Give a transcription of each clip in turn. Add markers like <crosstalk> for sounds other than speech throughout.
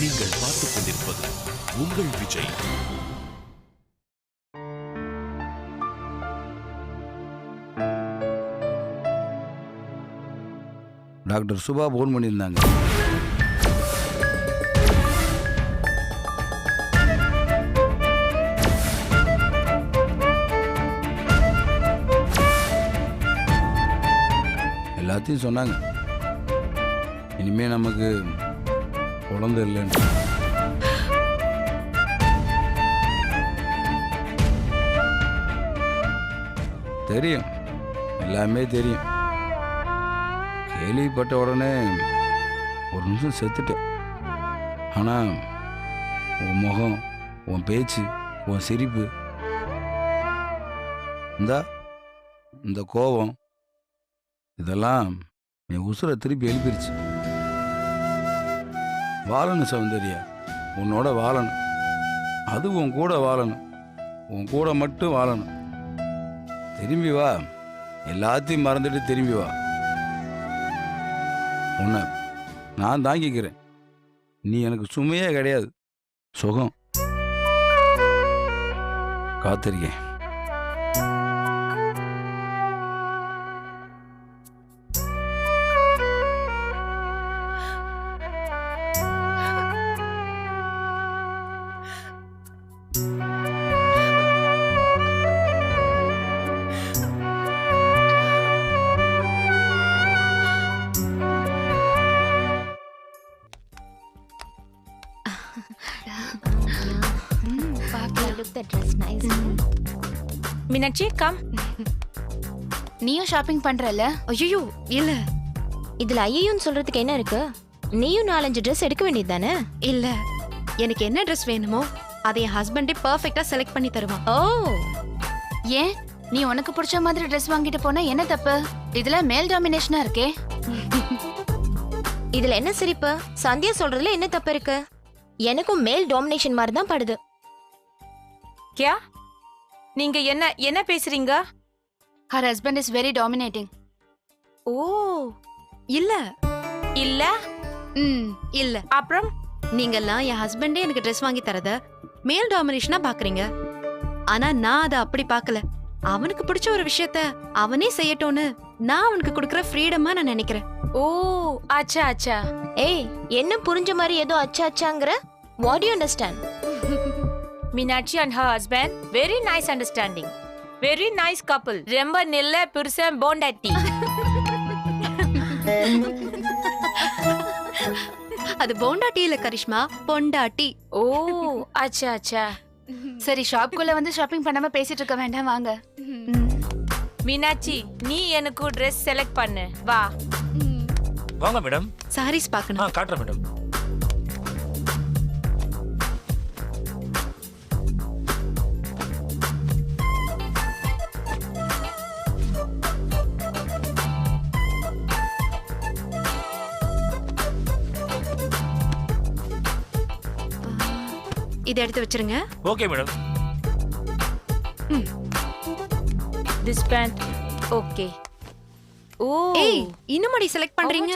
நீங்கள் பார்த்துக் கொண்டிருப்பது உங்கள் விஜய். டாக்டர் சுபா ஃபோன் பண்ணியிருந்தாங்க. எல்லாத்தையும் சொன்னாங்க. இனிமே நமக்கு குழந்தை இல்லைன்னு தெரியும். எல்லாமே தெரியும். கேள்விப்பட்ட உடனே ஒரு நிமிஷம் செத்துட்டேன். ஆனால் உன் முகம் உன் பேச்சு உன் சிரிப்பு இந்தா இந்த கோபம் இதெல்லாம் என் உசுரை திருப்பி எழுப்பிருச்சு. வாழணும் சௌந்தர்யா. உன்னோட வாழணும். அது உன் கூட வாழணும். உன் கூட மட்டும் வாழணும். திரும்பி வா. எல்லாத்தையும் மறந்துட்டு திரும்பி வா. உன்னை நான் தாங்கிக்கிறேன். நீ எனக்கு சுமையே கிடையாது. சுகம். காத்திருக்கேன். நீயும் ஷாப்பிங் பண்றல ஐயோ இல்ல. இதுல ஐயோன்னு சொல்றதுக்கு என்ன இருக்கு? நீயும் நாலஞ்சு ட்ரெஸ் எடுக்க வேண்டியது தானே இல்ல. எனக்கு என்ன ட்ரெஸ் வேணுமோ அதை என் ஹஸ்பண்டே பர்ஃபெக்ட்டா செலக்ட் பண்ணி தருவான். ஓ. ஏன்? நீ உனக்கு பிடிச்ச மாதிரி ட்ரெஸ் வாங்கிட்டு போனா என்ன தப்பு? இதுல மேல் டாமினேஷனா இருக்கே. இதுல என்ன சிரிப்பு? சந்தியா சொல்றதுல என்ன தப்பு இருக்கு? எனக்கும் மேல் டாமினேஷன் மாதிரி தான் படுது. கியா நீங்க என்ன என்ன பேசுறீங்க? Her husband is very dominating ஓ இல்ல. இல்ல? ம் இல்ல. அப்புறம்? நீங்கெல்லாம் என் ஹஸ்பண்டே எனக்கு ட்ரெஸ் வாங்கி தரத மேல் டாமினேஷனா பாக்குறீங்க. ஆனா நான் அதை அப்படி பார்க்கல அவனுக்கு பிடிச்ச ஒரு விஷயத்த அவனே செய்யட்டும்னு நான் அவனுக்கு கொடுக்கற ஃப்ரீடமா நான் நினைக்கிறேன். ஓ அச்சா அச்சா. ஏய் என்ன புரிஞ்ச மாதிரி ஏதோ அச்சா அச்சாங்கிற? What you understand Meenakshi and her husband, very nice understanding. Very nice couple. ரொம்ப நல்ல புருஷன் போண்டாட்டி. அது போண்டாட்டி இல்ல கரிஷ்மா? பொண்டாட்டி. ஓ அச்சா அச்சா. சரி ஷாப்குள்ள வந்து ஷாப்பிங் பண்ணாம பேசிட்டு இருக்க வேண்டாம் வாங்க. மீனாட்சி நீ எனக்கு ட்ரெஸ் செலக்ட் பண்ணு. வா. வாங்க மேடம் சாரீஸ் பார்க்கணும். காட்டுறேன் மேடம் இதை எடுத்து வச்சிருங்க. Okay madam this pant okay ஓ ஏய் இன்னும் செலக்ட் பண்றீங்க?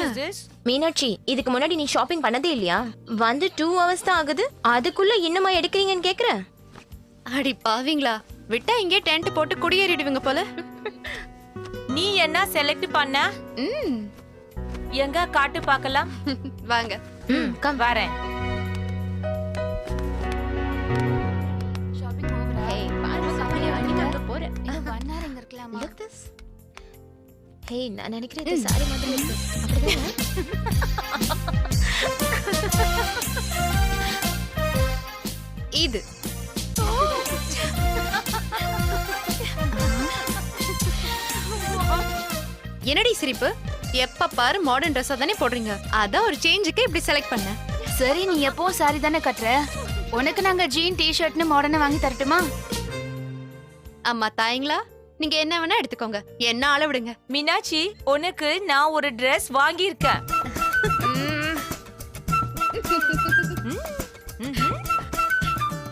மீனாட்சி இதுக்கு முன்னாடி நீ ஷாப்பிங் பண்ணதே இல்லையா? வந்து டூ ஹவர்ஸ் தான் ஆகுது. அதுக்குள்ள இன்னுமா எடுக்கிறீங்கன்னு கேக்குற? அடி பாவீங்களா? விட்டா இங்கே டென்ட் போட்டு குடியேறிடுவீங்க போல. நீ என்ன செலக்ட் பண்ண? ம். எங்க காட்டு பார்க்கலாம். <laughs> வாங்க. ம் கம் வரேன். இருக்கலாமா Look this. Hey, நான் நினைக்கிறேன் இது சாரி மாதிரி இருக்கு. அப்படிதானே? இது. என்னடி சிரிப்பு? எப்ப பாரு மாடர்ன் ட்ரெஸ்ஸா தானே போடுறீங்க. அதான் ஒரு சேஞ்சுக்கு இப்படி செலக்ட் பண்ணேன். சரி நீ எப்பவும் சாரி தானே கட்டுற? உனக்கு நாங்க ஜீன் டி ஷர்ட்னு மாடர்னா வாங்கி தரட்டுமா? அம்மா தாயங்களா? நீங்க என்ன வேணா எடுத்துக்கோங்க. என்ன ஆள விடுங்க. மீனாட்சி உனக்கு நான் ஒரு ட்ரெஸ் வாங்கியிருக்கேன்.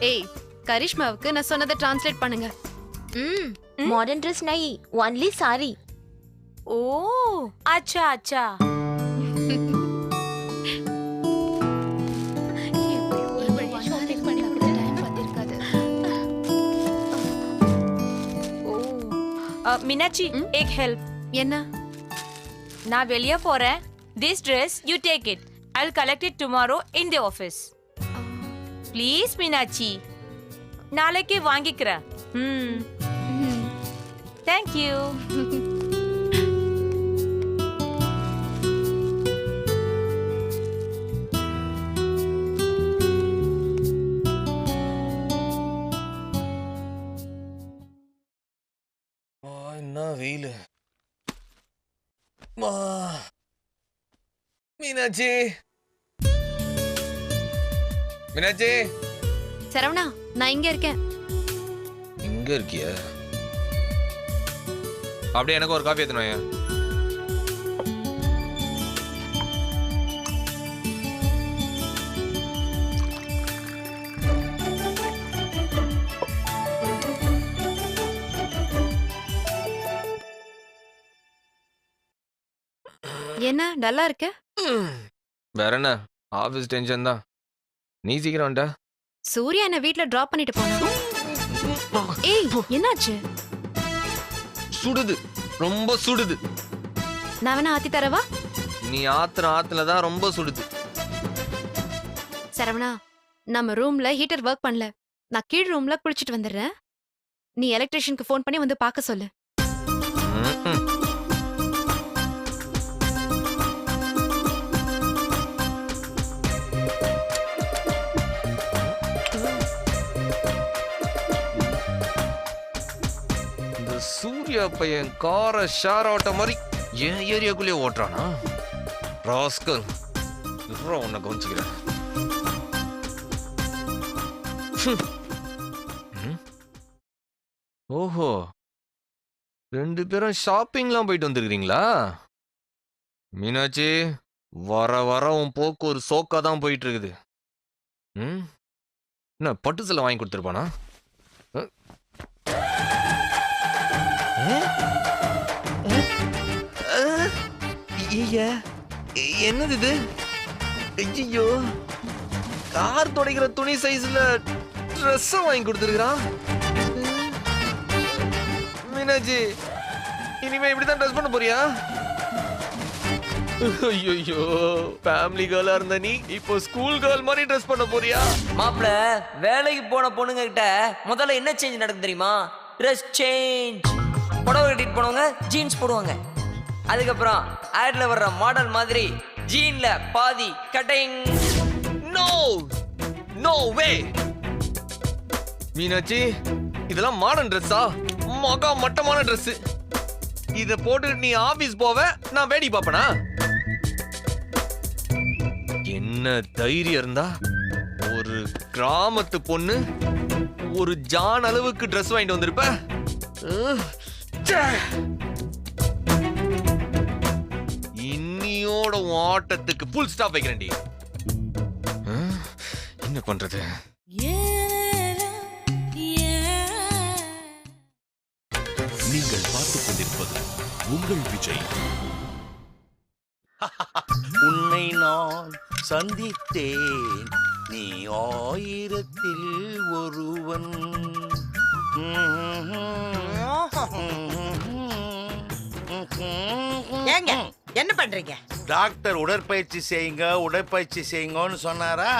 ஏய் கரிஷ்மாவுக்கு நான் சொன்னதை டிரான்ஸ்லேட் பண்ணுங்க. ம். மாடர்ன் ட்ரெஸ் நை ஒன்லி சாரி ஓ அச்சா அச்சா. மீனாட்சி ஏக் ஹெல்ப் என்ன? நான் வெளியே போறேன். This dress you take it I collect it tomorrow in the office please Meenakshi நாளைக்கு வாங்கிக்கிறேன். ம். தேங்க்யூ <laughs> மீனாட்சி. மீனாட்சி. சரவணா நான் இங்க இருக்கேன். இங்க இருக்கிய? அப்படியே எனக்கு ஒரு காஃபி எத்தனை டல்லா இருக்க? வேற என்ன? ஆஃபீஸ் டென்ஷன் தான். நீ சீக்கிரம் வந்துட்ட சூர்யா என்ன வீட்ல டிராப் பண்ணிட்டு போனா? ஏய் என்னாச்சு? சுடுது. ரொம்ப சுடுது. நான் வேணா ஆத்தி தரவா? நீ ஆத்துற ஆத்துல தான் ரொம்ப சுடுது. சரவணா நம்ம ரூம்ல ஹீட்டர் ஒர்க் பண்ணல. நான் கீழ் ரூம்ல குளிச்சிட்டு வந்துடுறேன். நீ எலக்ட்ரிஷியனுக்கு ஃபோன் பண்ணி வந்து பார்க்க சொல்லு. சூர்யா பையன் காரை ஷேர் ஆட்ட மாதிரி என் ஏரியாக்குள்ளேயே ஓட்டுறானா? ராஸ்கல் இவ்வளோ உன்னை கவனிச்சுக்கிறேன். ம். ஓஹோ. ரெண்டு பேரும் ஷாப்பிங்லாம் போயிட்டு வந்துருக்கீங்களா மீனாட்சி வர வர உன் போக்கு ஒரு சோக்கா தான் போயிட்டு இருக்குது. ம் என்ன பட்டு சில வாங்கி கொடுத்துருப்பானா? என்னது இது? ஐயோ கார் துடைக்கிற துணி சைஸ்ல ட்ரெஸ் வாங்கி கொடுத்துருக்கான் மீனாஜி இனிமே இப்படிதான் ட்ரெஸ் பண்ண போறியா? ஐயோ ஃபேமிலி கேர்லா இருந்த நீ இப்போ ஸ்கூல் கேர்ள் மாதிரி ட்ரெஸ் பண்ண போறியா? மாப்பிள வேலைக்கு போன பொண்ணுங்க கிட்ட முதல்ல என்ன சேஞ்ச் நடக்கும் தெரியுமா? ட்ரெஸ் சேஞ்ச் புடவை கட்டிட்டு போனவங்க ஜீன்ஸ் போடுவாங்க. அதுக்கப்புறம் ஆட்ல வர்ற மாடல் மாதிரி ஜீன்ல பாதி cutting no no way Meenakshi இதெல்லாம் மாடர்ன் ட்ரெஸ்ஸா மகா மட்டமான ட்ரெஸ் இத போட்டு நீ ஆபீஸ் போவ நான் வேடி பாப்பனா என்ன தைரியம் இருந்தா ஒரு கிராமத்து பொண்ணு ஒரு ஜான் அளவுக்கு ட்ரெஸ் வாங்கிட்டு வந்திருப்ப? இன்னியோட உன் ஆட்டத்துக்கு ஃபுல் ஸ்டாப் வைக்கிறேன்டி. அஹ், என்ன பண்றது? நீங்கள் பார்த்துக் கொண்டிருப்பது உங்கள் விஜய். <laughs> உன்னை நான் சந்தித்தேன். நீ ஆயிரத்தில் ஒருவன். ஏங்க என்ன பண்றீங்க? டாக்டர் உடற்பயிற்சி செய்யுங்க உடற்பயிற்சி செய்யுங்கன்னு சொன்னாரா?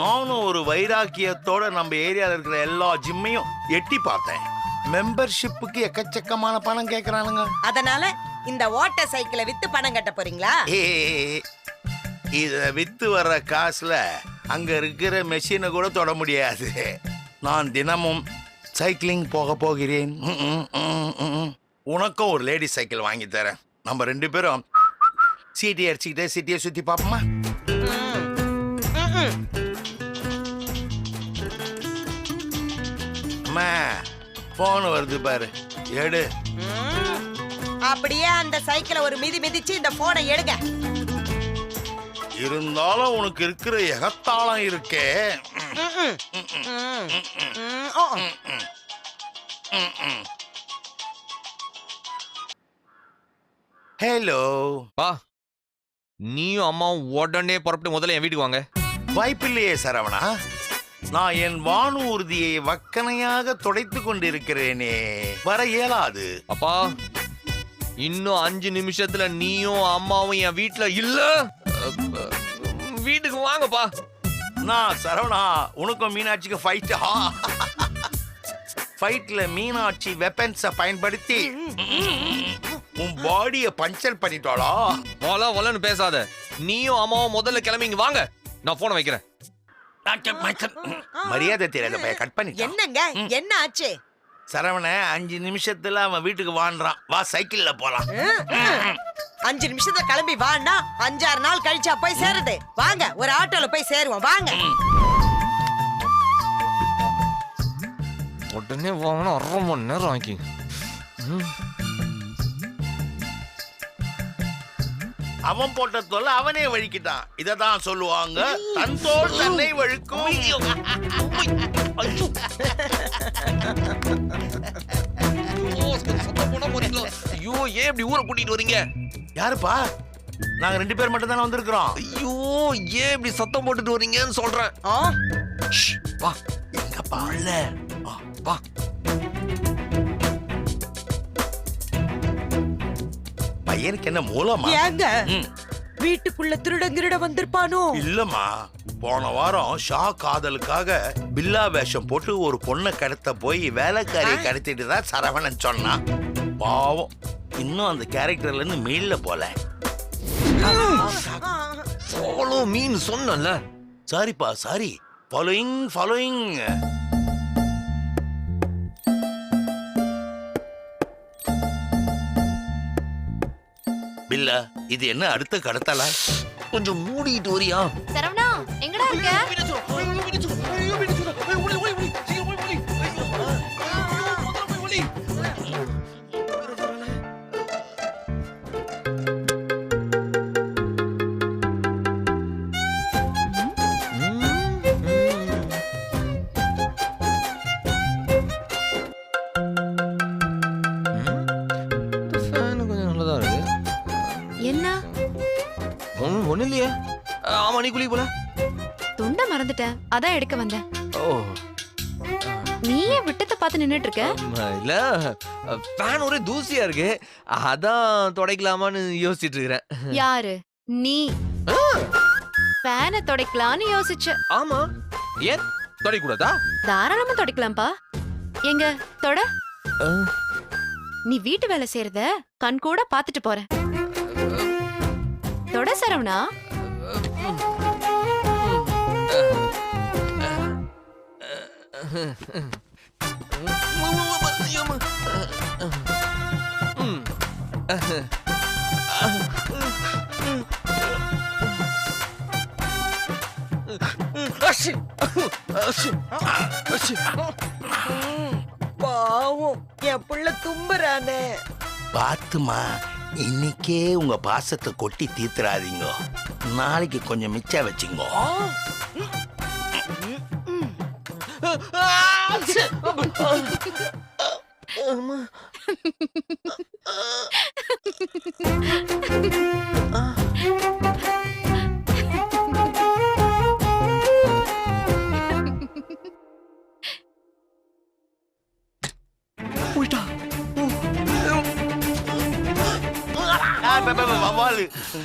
நானும் ஒரு வைராக்கியத்தோட நம்ம ஏரியால இருக்கிற எல்லா ஜிம்மையும் எட்டி பார்த்தேன். மெம்பர்ஷிப்புக்கு எக்கச்சக்கமான பணம் கேக்குறானுங்க. அதனால இந்த ஓட்ட சைக்கிளை வித்து பணம் கட்ட போறீங்களா? இத வித்து வர்ற காசுல அங்க இருக்கிற மெஷினை கூட தொட முடியாது. நான் தினமும் சைக்கிளிங் போக போகிறேன். உனக்கும் ஒரு லேடி சைக்கிள் வாங்கி தரேன். நம்ம ரெண்டு பேரும் சீட்டி அடிச்சுக்கிட்டே சிட்டியை சுத்தி பார்ப்போமா? அம்மா போன் வருது பாரு. எடு. அப்படியே அந்த சைக்கிளை ஒரு மிதி மிதிச்சு இந்த போனை எடுங்க. இருந்தாலும் உனக்கு இருக்கிற எகத்தாளம் இருக்கே. ஓ. ஹலோ பா நீயும் அம்மாவும் உடனே புறப்பட்டு முதல்ல என் வீட்டுக்கு வாங்க. வாய்ப்பில்லையே சரவணா. நான் என் வானூர்தியை வக்கனையாக துடைத்து கொண்டிருக்கிறேனே. வர இயலாது. அப்பா இன்னும் அஞ்சு நிமிஷத்துல நீயும் அம்மாவும் என் வீட்ல இல்ல? வீட்டுக்கு வாங்கப்பா. நான் சரவணா உனக்கும் மீனாட்சிக்கு ஃபைட்டா ஃபைட்ல மீனாட்சி வெப்பன்ஸ பயன்படுத்தி உன் பாடிய பஞ்சர் பண்ணிட்டாளா? ஒல ஒலன்னு பேசாத. நீயும் அம்மாவும் முதல்ல கிளம்பி இங்க வாங்க. நான் போனை வைக்கிறேன். மரியாதை தெரியாத பையன் கட் பண்ணி என்னங்க? என்ன ஆச்சு? சரவண அஞ்சு நிமிஷத்துல அவன் வீட்டுக்கு வாண்டுறான் வா சைக்கிள்ல போலாம். அஞ்சு நிமிஷத்துல கிளம்பி வான்னா அஞ்சாறு நாள் கழிச்சா போய் சேருது. வாங்க ஒரு ஆட்டோல போய் சேருவோம். வாங்க. உடனே வாங்கினா அரை மணி நேரம் ஆக்கி அவன் போட்ட தொல்லை அவனே வழிக்கிட்டான். இததான் சொல்லுவாங்க தன் தோல் தன்னை வழுக்கும். ஐயோ ஏன் இப்படி ஊரை கூட்டிட்டு வரீங்க யாருப்பா? நாங்க ரெண்டு பேர் மட்டும் தானே வந்திருக்கிறோம். ஐயோ ஏன் இப்படி சத்தம் போட்டுட்டு வரீங்கன்னு சொல்றேன். ஆ, ஷ், வா. எங்கப்பா? இல்ல ஆ, வா. பையனுக்கு என்ன மூலமா? ஏங்க? ம். வீட்டுக்குள்ள திருடன் திருட வந்திருப்பானோ? இல்லம்மா. போன வாரம் ஷா காதலுக்காக பில்லா வேஷம் போட்டு ஒரு பொண்ணை கடத்த போய் வேலைக்காரியை கடத்திட்டு தான் சரவணன் சொன்னான். பாவம். இன்னும் அந்த கேரக்டர்ல இருந்து மீள போல. ஃபாலோ மீன் சொன்னல சாரிப்பா சாரி ஃபாலோயிங் ஃபாலோயிங் பில்லா இது என்ன அடுத்த கடத்தலா? கொஞ்சம் மூடிட்டு வரியா? சரவணா எங்கடா இருக்க? அதான் எடுக்க வந்தேன் ஓ. நீயே விட்டத்தை பார்த்து நின்னுட்டு இருக்க இல்ல ஃபேன் ஒரே தூசியா இருக்கு. அதான் துடைக்கலாமான்னு யோசிச்சுட்டு இருக்கிறேன் யாரு? நீ. ஃபேனை துடைக்கலாம்னு யோசிச்ச. ஆமா. ஏன்? துடைக்க கூடாதா தாராளமா துடைக்கலாம்ப்பா. எங்க? தொட. நீ வீட்டு வேலை செய்யறத கண் கூட பாத்துட்டு போறேன். தொட சரவணா. பாவம் என் புள்ள தும்புறானே. பாத்துமா இன்னைக்கே உங்க பாசத்தை கொட்டி தீர்த்துறாதீங்க நாளைக்கு கொஞ்சம் மிச்சம் வச்சுங்கோ. ஆ, ப-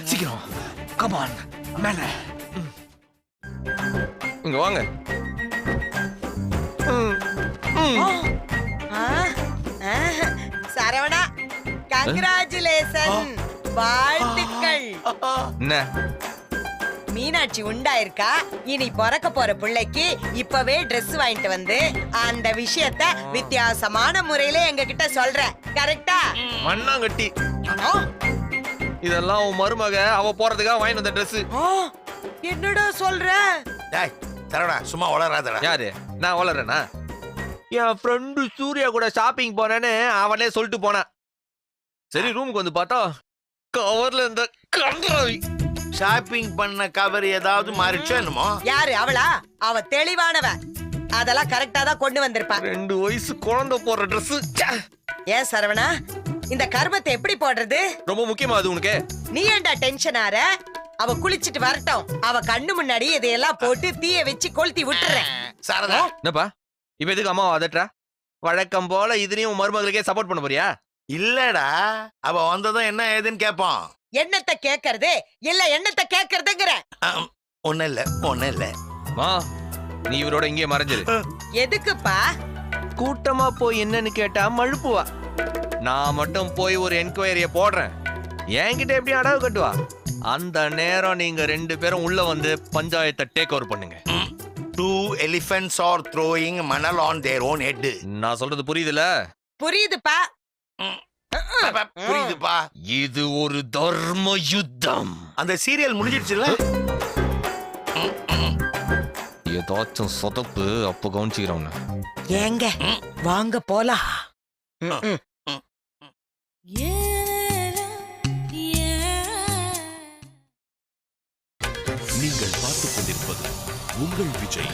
சீக்கிரம் கமான் மேல இங்க வாங்க சரவணா கங்க்ராச்சுலேஷன் வாழ்த்துக்கள். என்ன? மீனாட்சி உண்டாயிருக்கா? இனி பிறக்க போற பிள்ளைக்கு இப்பவே Dress வாங்கிட்டு வந்து அந்த விஷயத்த வித்தியாசமான முறையில எங்க கிட்ட சொல்ற கரெக்டா மண்ணாங்கட்டி. இதெல்லாம் உன் மருமக அவ போறதுக்காக வாங்கிட்டு வந்த ட்ரெஸ் என்னடா சொல்ற? டேய் தரடா சும்மா வளராதடா. யாரு? நான் வளர்றேனா என் ஃப்ரெண்டு சூர்யா கூட ஷாப்பிங் போனேன்னு அவனே சொல்லிட்டு போனான் சரி ரூமுக்கு வந்து பார்த்தா கவர்ல இருந்த கன்றாவி. ஷாப்பிங் பண்ண கவர் ஏதாவது மாறிச்சோ என்னமோ? யாரு அவளா? அவ தெளிவானவ அதெல்லாம் கரெக்டா தான் கொண்டு வந்திருப்பா. ரெண்டு வயசு குழந்தை போடுற ட்ரெஸ் ஏன் சரவணா? இந்த கர்மத்தை எப்படி போடுறது? ரொம்ப முக்கியமா அது உனக்கு. நீ ஏன்டா டென்ஷன் ஆற? அவ குளிச்சிட்டு வரட்டும். அவ கண்ணு முன்னாடி இதையெல்லாம் போட்டு தீய வச்சு கொளுத்தி விட்டுறேன். சாரதா என்னப்பா? இப்ப எதுக்கு அம்மாவை அதட்டுற? வழக்கம் போல இதுலயும் உன் மருமகளுக்கே சப்போர்ட் பண்ண போறியா? இல்லடா. அவ வந்ததும் என்ன ஏதுன்னு கேட்போம் என்னத்த கேக்குறது? இல்ல என்னத்த கேக்குறதுங்கிற? ஒன்னும் இல்ல ஒன்னும் இல்ல. மா நீ இவரோட இங்கே மறைஞ்சிரு. எதுக்குப்பா? கூட்டமா போய் என்னன்னு கேட்டா மழுப்புவா. நான் மட்டும் போய் ஒரு என்கொயரிய போடுறேன். என்கிட்ட எப்படி அடவு கட்டுவா? அந்த நேரம் நீங்க ரெண்டு பேரும் உள்ள வந்து பஞ்சாயத்தை டேக் ஓவர் பண்ணுங்க. டூ எலிஃபென்ட்ஸ் ஆர் த்ரோயிங் மணல் ஆன் தேர் ஓன் ஹெட் நான் சொல்றது புரியுதுல? புரியுதுப்பா. புரியுதுப்பா. இது ஒரு தர்ம யுத்தம். அந்த சீரியல் முடிஞ்சிடுச்சுல்ல ஏதாச்சும் சொதப்பு அப்போ கவனிச்சுக்கிறோம் ஏங்க வாங்க போலாம். நீங்கள் பார்த்துக் கொண்டிருப்பது உங்கள் விஜய்.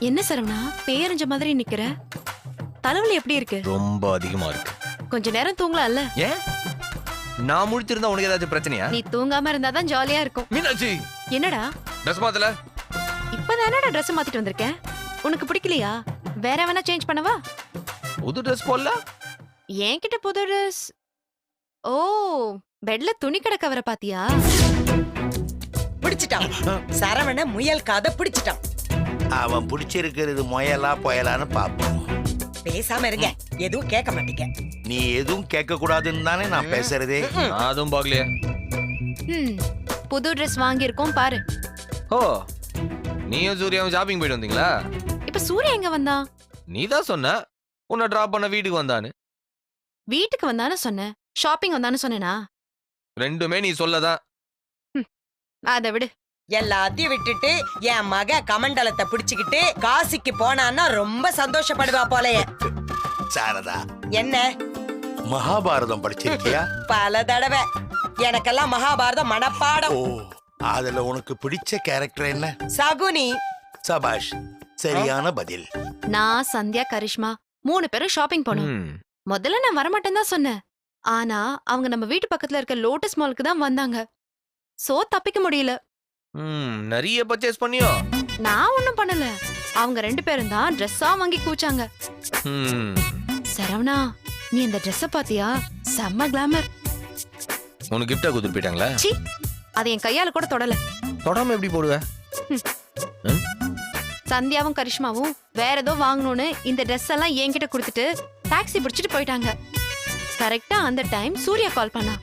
என்ன சரவணா பேரஞ்ச மாதிரி நிக்கிற? தலைவலி எப்படி இருக்கு? ரொம்ப அதிகமா இருக்கு. கொஞ்ச நேரம் தூங்கலாம்ல? ஏன்? நான் முடிச்சிருந்தா உனக்கு ஏதாச்சும் பிரச்சனையா? நீ தூங்காம இருந்தாதான் ஜாலியா இருக்கும். மீனாட்சி! என்னடா? ட்ரெஸ் மாத்தல? இப்பதானடா Dress மாத்திட்டு வந்திருக்கேன். உனக்கு பிடிக்கலையா? வேற வேணா சேஞ்ச் பண்ணவா? புது ட்ரெஸ் போடல? என்கிட்ட புது ட்ரெஸ் ஓ பெட்ல துணி கடை கவர பாத்தியா? பிடிச்சிட்டான். சரவண முயல் காத பிடிச்சிட்டான். அவன் பிடிச்சிருக்கிறது முயலா புயலான்னு பாப்போம் பேசாம இருங்க. எதுவும் கேட்க மாட்டீங்க. நீ எதுவும் கேட்க கூடாதுன்னு தானே நான் பேசுறதே? நான் அதுவும் பார்க்கலையே. ம் புது Dress வாங்கியிருக்கோம் பாரு. ஓ நீயும் சூர்யாவும் ஷாப்பிங் போயிட்டு வந்தீங்களா? இப்ப சூர்யா எங்க வந்தான் நீ தான் சொன்ன. உன்னை டிராப் பண்ண வீட்டுக்கு வந்தான்னு. வீட்டுக்கு வந்தானு சொன்னேன் ஷாப்பிங் வந்தானு சொன்னேனா? ரெண்டுமே நீ சொல்லதான். அதை விடு. எல்லாத்தையும் விட்டுட்டு என் மக கமண்டலத்தை பிடிச்சுக்கிட்டு காசிக்கு போனான்னா ரொம்ப சந்தோஷப்படுவா போலயே. சாரதா. என்ன? மகாபாரதம் படிச்சிருக்கியா? பல தடவை. எனக்கெல்லாம் மகாபாரதம் மனப்பாடம். ஓ அதுல உனக்கு பிடிச்ச கேரக்டர் என்ன? சகுனி. சபாஷ். சரியான பதில். நான் சந்தியா கரிஷ்மா மூணு பேரும் ஷாப்பிங் போனோம். ம். முதல்ல நான் வரமாட்டேன்னு தான் சொன்னேன். ஆனா அவங்க நம்ம வீட்டு பக்கத்துல இருக்க லோட்டஸ் மாலுக்கு தான் வந்தாங்க. சோ தப்பிக்க முடியல. ம், நிறைய பர்ச்சேஸ் பண்ணியோ? நான் ஒண்ணும் பண்ணல. அவங்க ரெண்டு பேரும் தான் ட்ரெஸ்ஸா வாங்கி கூச்சாங்க ம். சரவணா நீ இந்த Dress-அ பாத்தியா? செம்ம கிளாமர் உனக்கு கிஃப்டா கொடுத்துட்டு போயிட்டாங்களா? சி அதை என் கையால கூட தொடல. தொடாம எப்படி போடுவ? சந்தியாவும் கரிஷ்மாவும் வேற ஏதோ வாங்கணும்னு இந்த Dress எல்லாம் என்கிட்ட கொடுத்துட்டு டாக்ஸி பிடிச்சிட்டு போயிட்டாங்க. கரெக்டா அந்த டைம் சூர்யா கால் பண்ணா.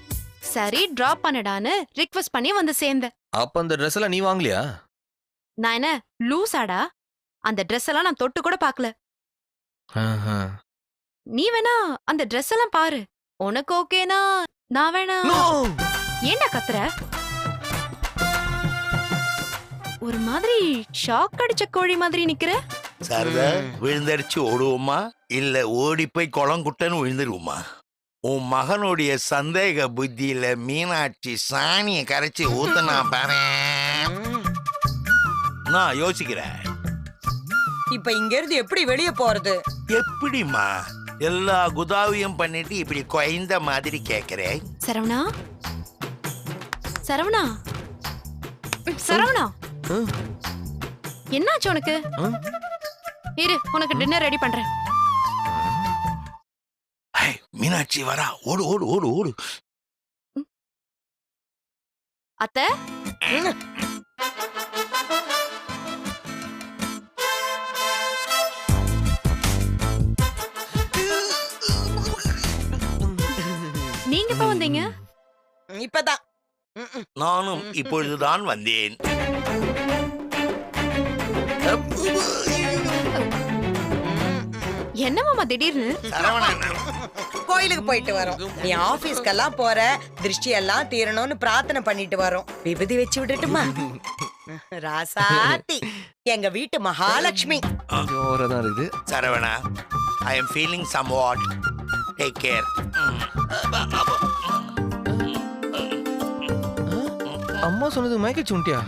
சரி டிராப் பண்ணடான்னு ரிக்வெஸ்ட் பண்ணி வந்து சேர்ந்தேன். அப்ப அந்த ட்ரெஸ் எல்லாம் நீ வாங்கலையா? நான் என்ன லூசாடா? அந்த Dress எல்லாம் நான் தொட்டு கூட பார்க்கல. நீ வேணா அந்த Dress எல்லாம் பாரு. உனக்கு ஓகேனா நான் வேணா! ஏன்டா கத்துற? ஒரு மாதிரி ஷாக் அடிச்ச கோழி மாதிரி நிக்கிற? சாரதா விழுந்தடிச்சு ஓடுவோமா? இல்ல ஓடி போய் குளம் குட்டன்னு விழுந்துருவோமா? உன் மகனுடைய சந்தேக புத்தியில மீனாட்சி சாணியை கரைச்சி ஊத்துனா பாரு. நான் யோசிக்கிறேன். இப்ப இங்க இருந்து எப்படி வெளிய போறது? எப்படிம்மா? எல்லா குதாவியும் பண்ணிட்டு இப்படி குறைந்த மாதிரி கேக்குறேன். சரவணா? சரவணா? சரவணா. என்னாச்சு உனக்கு. இரு உனக்கு டின்னர் ரெடி பண்றேன். மீனாட்சி வரா ஓடு ஓடு ஓடு ஓடு. அத்தை? நீங்க எப்ப வந்தீங்க? இப்பதான். நானும் இப்பொழுதுதான் வந்தேன். என்ன மாமா திடீர்னு? கோயிலுக்கு போயிட்டு வரோம். நீ ஆபீஸ்க்கெல்லாம் போற திருஷ்டி எல்லாம் தீரணும்னு பிரார்த்தனை பண்ணிட்டு வரோம். விபூதி வச்சு விடட்டுமா? ராசாத்தி. எங்க வீட்டு மகாலட்சுமி. ஜோரா தான் இருக்குது. Saravana I am feeling somewhat take care அம்மா சொன்னது மயக்க சுண்டியா